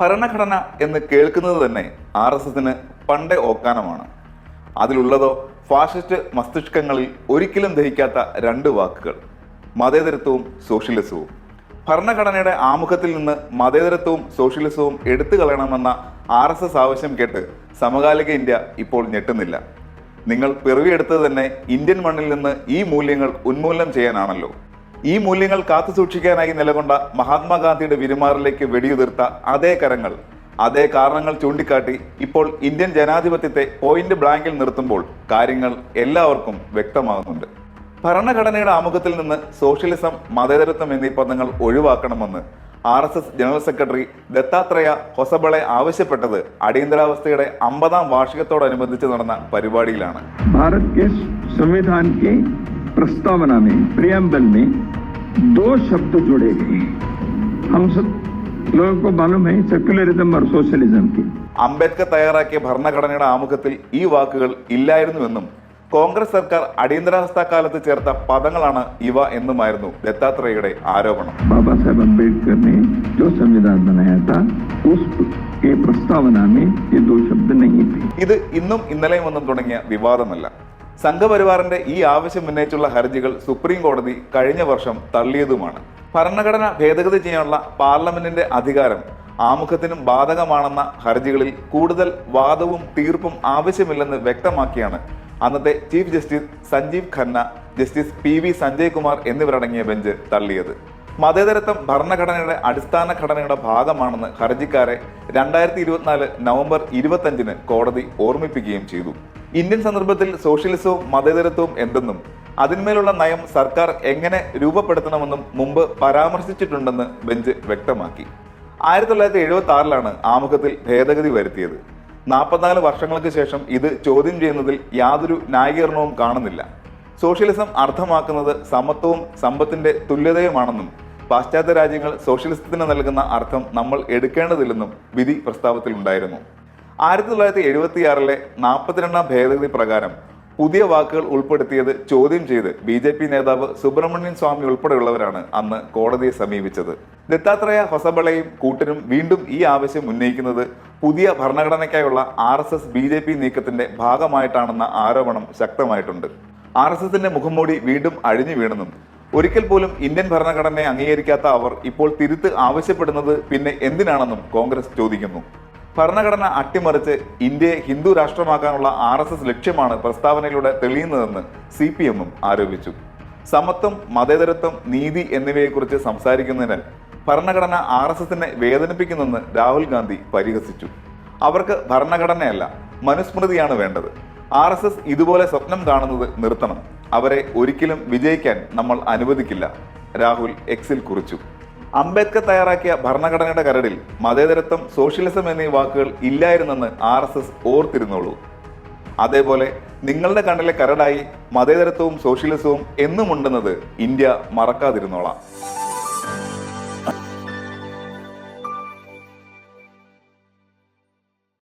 ഭരണഘടന എന്ന് കേൾക്കുന്നത് തന്നെ ആർ എസ് എസിന് പണ്ടേ ഓക്കാനമാണ്. അതിലുള്ളതോ ഫാഷിസ്റ്റ് മസ്തിഷ്കങ്ങളിൽ ഒരിക്കലും ദഹിക്കാത്ത രണ്ട് വാക്കുകൾ മതേതരത്വവും സോഷ്യലിസവും. ഭരണഘടനയുടെ ആമുഖത്തിൽ നിന്ന് മതേതരത്വവും സോഷ്യലിസവും എടുത്തു കളയണമെന്ന ആർ എസ് എസ് ആവശ്യം കേട്ട് സമകാലിക ഇന്ത്യ ഇപ്പോൾ ഞെട്ടുന്നില്ല. നിങ്ങൾ പിറവിയെടുത്തത് തന്നെ ഇന്ത്യൻ മണ്ണിൽ നിന്ന് ഈ മൂല്യങ്ങൾ ഉന്മൂലനം ചെയ്യാനാണല്ലോ. ഈ മൂല്യങ്ങൾ കാത്തു സൂക്ഷിക്കാനായി നിലകൊണ്ട മഹാത്മാഗാന്ധിയുടെ വിരുമാറിലേക്ക് വെടിയുതിർത്ത അതേ കരങ്ങൾ അതേ കാരണങ്ങൾ ചൂണ്ടിക്കാട്ടി ഇപ്പോൾ ഇന്ത്യൻ ജനാധിപത്യത്തെ പോയിന്റ് ബ്ലാങ്കിൽ നിർത്തുമ്പോൾ കാര്യങ്ങൾ എല്ലാവർക്കും വ്യക്തമാകുന്നുണ്ട്. ഭരണഘടനയുടെ ആമുഖത്തിൽ നിന്ന് സോഷ്യലിസം മതേതരത്വം എന്നീ പദങ്ങൾ ഒഴിവാക്കണമെന്ന് R S S general secretary Dattatreya Hosabale ആവശ്യപ്പെട്ടത് അടിയന്തരാവസ്ഥയുടെ അമ്പതാം വാർഷികത്തോടനുബന്ധിച്ച് നടന്ന പരിപാടിയിലാണ്. ഭാരത് സംവിധാന प्रस्तावना में प्रियम्बल में दो शब्द जोड़े गए हैं। हम सब लोगों को मालूम है सेक्युलरिज्म और सोशलिज्म की അംബേദ്കർ തയ്യാറാക്കിയ ഭരണഘടനയുടെ ആമുഖത്തിൽ ഈ വാക്കുകൾ ഇല്ലായിരുന്നുവെന്നും കോൺഗ്രസ് സർക്കാർ അടിയന്തരാവസ്ഥാ കാലത്ത് ചേർത്ത പദങ്ങളാണ് ഇവ എന്നുമായിരുന്നു ദത്താത്രേയയുടെ ആരോപണം बाबा साहेब अम्बेडकर ने जो संविधान बनाया था उस के प्रस्तावना में ये दो शब्द नहीं थे ഇത് ഇന്നും ഇന്നലെയും ഒന്നും തുടങ്ങിയ വിവാദമല്ല സംഘപരിവാറിന്റെ ഈ ആവശ്യം ഉന്നയിച്ചുള്ള ഹർജികൾ സുപ്രീം കോടതി കഴിഞ്ഞ വർഷം തള്ളിയതുമാണ്. ഭരണഘടന ഭേദഗതി ചെയ്യാനുള്ള പാർലമെന്റിന്റെ അധികാരം ആമുഖത്തിനും ബാധകമാണെന്ന ഹർജികളിൽ കൂടുതൽ വാദവും തീർപ്പും ആവശ്യമില്ലെന്ന് വ്യക്തമാക്കിയാണ് അന്നത്തെ chief justice Sanjiv Khanna justice P V Sanjay Kumar എന്നിവരടങ്ങിയ ബെഞ്ച് തള്ളിയത്. മതേതരത്വം ഭരണഘടനയുടെ അടിസ്ഥാന ഘടനയുടെ ഭാഗമാണെന്ന് ഹർജിക്കാരെ രണ്ടായിരത്തി ഇരുപത്തിനാല് നവംബർ ഇരുപത്തഞ്ചിന് കോടതി ഓർമ്മിപ്പിക്കുകയും ചെയ്തു. ഇന്ത്യൻ സന്ദർഭത്തിൽ സോഷ്യലിസവും മതേതരത്വവും എന്തെന്നും അതിന്മേലുള്ള നയം സർക്കാർ എങ്ങനെ രൂപപ്പെടുത്തണമെന്നും മുമ്പ് പരാമർശിച്ചിട്ടുണ്ടെന്ന് ബെഞ്ച് വ്യക്തമാക്കി. ആയിരത്തി തൊള്ളായിരത്തി എഴുപത്തി ആറിലാണ് ആമുഖത്തിൽ ഭേദഗതി വരുത്തിയത്. നാൽപ്പത്തിനാല് വർഷങ്ങൾക്ക് ശേഷം ഇത് ചോദ്യം ചെയ്യുന്നതിൽ യാതൊരു ന്യായീകരണവും കാണുന്നില്ല. സോഷ്യലിസം അർത്ഥമാക്കുന്നത് സമത്വവും സമ്പത്തിന്റെ തുല്യതയുമാണെന്നും പാശ്ചാത്യ രാജ്യങ്ങൾ സോഷ്യലിസത്തിന് നൽകുന്ന അർത്ഥം നമ്മൾ എടുക്കേണ്ടതില്ലെന്നും വിധി പ്രസ്താവത്തിൽ ഉണ്ടായിരുന്നു ആയിരത്തി തൊള്ളായിരത്തി എഴുപത്തിയാറിലെ നാൽപ്പത്തിരണ്ടാം ഭേദഗതി പ്രകാരം പുതിയ വാക്കുകൾ ഉൾപ്പെടുത്തിയത് ചോദ്യം ചെയ്ത് ബി ജെ പി നേതാവ് സുബ്രഹ്മണ്യൻ സ്വാമി ഉൾപ്പെടെയുള്ളവരാണ് അന്ന് കോടതിയെ സമീപിച്ചത്. ദത്താത്രേയ ഹൊസബളയും കൂട്ടരും വീണ്ടും ഈ ആവശ്യം ഉന്നയിക്കുന്നത് പുതിയ ഭരണഘടനയ്ക്കായുള്ള R S S B J P നീക്കത്തിന്റെ ഭാഗമായിട്ടാണെന്ന ആരോപണം ശക്തമായിട്ടുണ്ട്. ആർ എസ് എസിന്റെ മുഖംമൂടി വീണ്ടും അഴിഞ്ഞു വീണെന്നും ഒരിക്കൽ പോലും ഇന്ത്യൻ ഭരണഘടനയെ അംഗീകരിക്കാത്ത അവർ ഇപ്പോൾ തിരുത്ത് ആവശ്യപ്പെടുന്നത് പിന്നെ എന്തിനാണെന്നും കോൺഗ്രസ് ചോദിക്കുന്നു. ഭരണഘടന അട്ടിമറിച്ച് ഇന്ത്യയെ ഹിന്ദു രാഷ്ട്രമാക്കാനുള്ള ആർ എസ് എസ് ലക്ഷ്യമാണ് പ്രസ്താവനയിലൂടെ തെളിയുന്നതെന്ന് സി പി എമ്മും ആരോപിച്ചു. സമത്വം മതേതരത്വം നീതി എന്നിവയെക്കുറിച്ച് സംസാരിക്കുന്നതിനാൽ ഭരണഘടന ആർ എസ് എസിനെ വേദനിപ്പിക്കുന്നെന്ന് രാഹുൽ ഗാന്ധി പരിഹസിച്ചു. അവർക്ക് ഭരണഘടനയല്ല മനുസ്മൃതിയാണ് വേണ്ടത്. ആർ എസ് എസ് ഇതുപോലെ സ്വപ്നം കാണുന്നത് നിർത്തണം. അവരെ ഒരിക്കലും വിജയിക്കാൻ നമ്മൾ അനുവദിക്കില്ല രാഹുൽ എക്സിൽ കുറിച്ചു. അംബേദ്കർ തയ്യാറാക്കിയ ഭരണഘടനയുടെ കരടിൽ മതേതരത്വം സോഷ്യലിസം എന്നീ വാക്കുകൾ ഇല്ലായിരുന്നെന്ന് ആർ എസ് എസ് ഓർത്തിരുന്നുള്ളൂ അതേപോലെ നിങ്ങളുടെ കണ്ണിലെ കരടായി മതേതരത്വവും സോഷ്യലിസവും എന്നുമുണ്ടെന്നത് ഇന്ത്യ മറക്കാതിരുന്നോളാം.